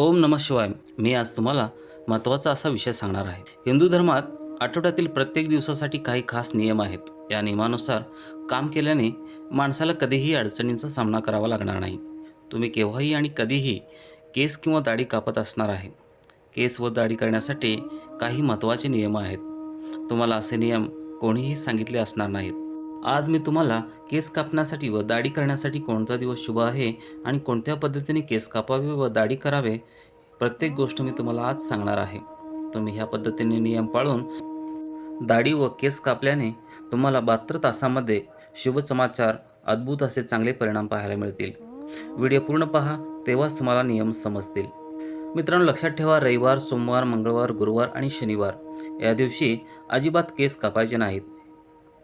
ओम नम शिवाय. मी आज तुम्हाला महत्त्वाचा असा विषय सांगणार आहे. हिंदू धर्मात आठवड्यातील प्रत्येक दिवसासाठी काही खास नियम आहेत. या नियमानुसार काम केल्याने माणसाला कधीही अडचणींचा सामना करावा लागणार नाही. तुम्ही केव्हाही आणि कधीही केस किंवा दाढी कापत असणार आहे. केस व दाढी करण्यासाठी काही महत्त्वाचे नियम आहेत. तुम्हाला असे नियम कोणीही सांगितले असणार नाहीत. आज मी तुम्हाला केस कापण्यासाठी व दाढी करण्यासाठी कोणता दिवस शुभ आहे आणि कोणत्या पद्धतीने केस कापावे व दाढी करावे प्रत्येक गोष्ट मी तुम्हाला आज सांगणार आहे. तुम्ही ह्या पद्धतीने नियम पाळून दाढी व केस कापल्याने तुम्हाला बहात्तर तासामध्ये शुभ समाचार अद्भुत असे चांगले परिणाम पाहायला मिळतील. व्हिडिओ पूर्ण पहा तेव्हाच तुम्हाला नियम समजतील. मित्रांनो लक्षात ठेवा रविवार सोमवार मंगळवार गुरुवार आणि शनिवार या दिवशी अजिबात केस कापायचे नाहीत.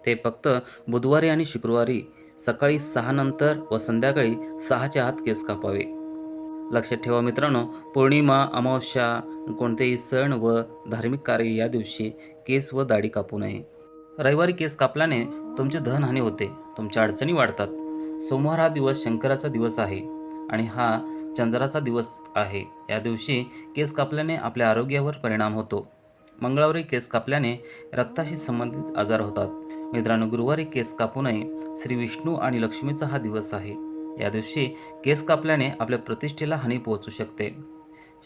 ते फक्त बुधवारी आणि शुक्रवारी सकाळी सहानंतर व संध्याकाळी सहाच्या आत केस कापावे. लक्षात ठेवा मित्रांनो पौर्णिमा अमावस्या कोणतेही सण व धार्मिक कार्य या दिवशी केस व दाढी कापू नये. रविवारी केस कापल्याने तुमचे धनहानी होते तुमच्या अडचणी वाढतात. सोमवार हा दिवस शंकराचा दिवस आहे आणि हा चंद्राचा दिवस आहे. या दिवशी केस कापल्याने आपल्या आरोग्यावर परिणाम होतो. मंगळवारी केस कापल्याने रक्ताशी संबंधित आजार होतात. मित्रांनो गुरुवारी केस कापू नये. श्री विष्णू आणि लक्ष्मीचा हा दिवस आहे. या दिवशी केस कापल्याने आपल्या प्रतिष्ठेला हानी पोहोचू शकते.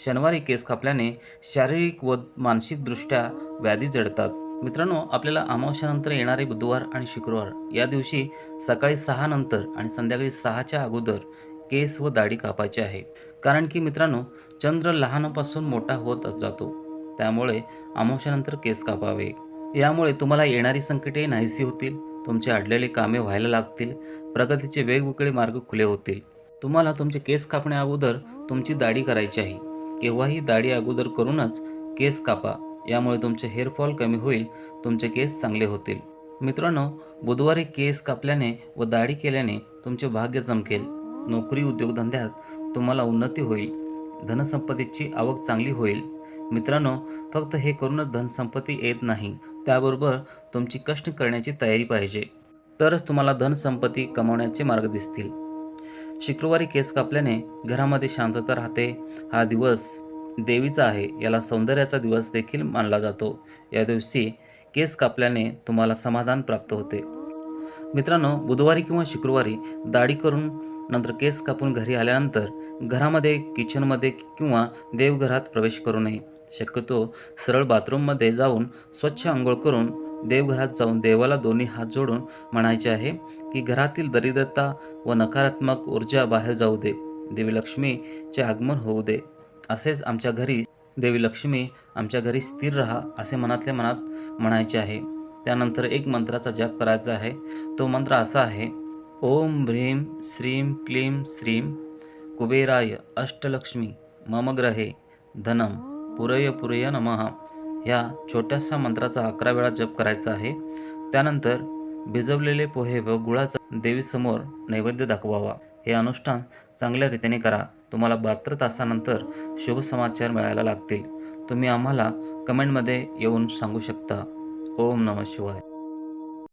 शनिवारी केस कापल्याने शारीरिक व मानसिकदृष्ट्या व्याधी जडतात. मित्रांनो आपल्याला अमावस्यानंतर येणारे बुधवार आणि शुक्रवार या दिवशी सकाळी सहा नंतर आणि संध्याकाळी सहाच्या अगोदर केस व दाढी कापायची आहे. कारण की मित्रांनो चंद्र लहानापासून मोठा होत जातो. त्यामुळे अमावस्यानंतर केस कापावे. यामुळे तुम्हाला येणारी संकटे नाहीशी होतील तुमचे अडलेले कामे व्हायला लागतील प्रगतीचे वेगवेगळे मार्ग खुले होतील. तुम्हाला तुमचे केस कापण्या अगोदर तुमची दाढी करायची आहे. केव्हाही दाढी अगोदर करूनच केस कापा. यामुळे तुमचे हेअरफॉल कमी होईल तुमचे केस चांगले होतील. मित्रांनो बुधवारी केस कापल्याने व दाढी केल्याने तुमचे भाग्य चमकेल नोकरी उद्योगधंद्यात तुम्हाला उन्नती होईल. धनसंपत्तीची आवक चांगली होईल. मित्रांनो फक्त हे करूनच धनसंपत्ती येत नाही. त्याबरोबर तुमची कष्ट करण्याची तयारी पाहिजे. तरच तुम्हाला धनसंपत्ती कमावण्याचे मार्ग दिसतील. शुक्रवारी केस कापल्याने घरामध्ये शांतता राहते. हा दिवस देवीचा आहे. याला सौंदर्याचा दिवस देखील मानला जातो. या दिवशी केस कापल्याने तुम्हाला समाधान प्राप्त होते. मित्रांनो बुधवारी किंवा शुक्रवारी दाढी करून नंतर केस कापून घरी आल्यानंतर घरामध्ये किचनमध्ये किंवा देवघरात प्रवेश करू नये. शक्यतो सरळ बाथरूममध्ये जाऊन स्वच्छ आंघोळ करून देवघरात जाऊन देवाला दोन्ही हात जोडून म्हणायचे आहे की घरातील दरिद्रता व नकारात्मक ऊर्जा बाहेर जाऊ दे. देवी लक्ष्मीचे आगमन होऊ दे. असेच आमच्या घरी देवी लक्ष्मी आमच्या घरी स्थिर राहा असे मनातल्या मनात म्हणायचे आहे. त्यानंतर एक मंत्राचा जप करायचा आहे. तो मंत्र असा आहे ओम भ्रीम श्रीं क्लीं श्रीम कुबेराय अष्टलक्ष्मी मम ग्रहे धनम पुरय पुरय नमः. ह्या छोट्याशा मंत्राचा अकरा वेळा जप करायचा आहे. त्यानंतर भिजवलेले पोहे व गुळाचा देवीसमोर नैवेद्य दाखवावा. हे अनुष्ठान चांगल्या रीतीने करा. तुम्हाला बहात्तर तासानंतर शुभ समाचार मिळायला लागतील. तुम्ही आम्हाला कमेंटमध्ये येऊन सांगू शकता. ओम नम शिवाय.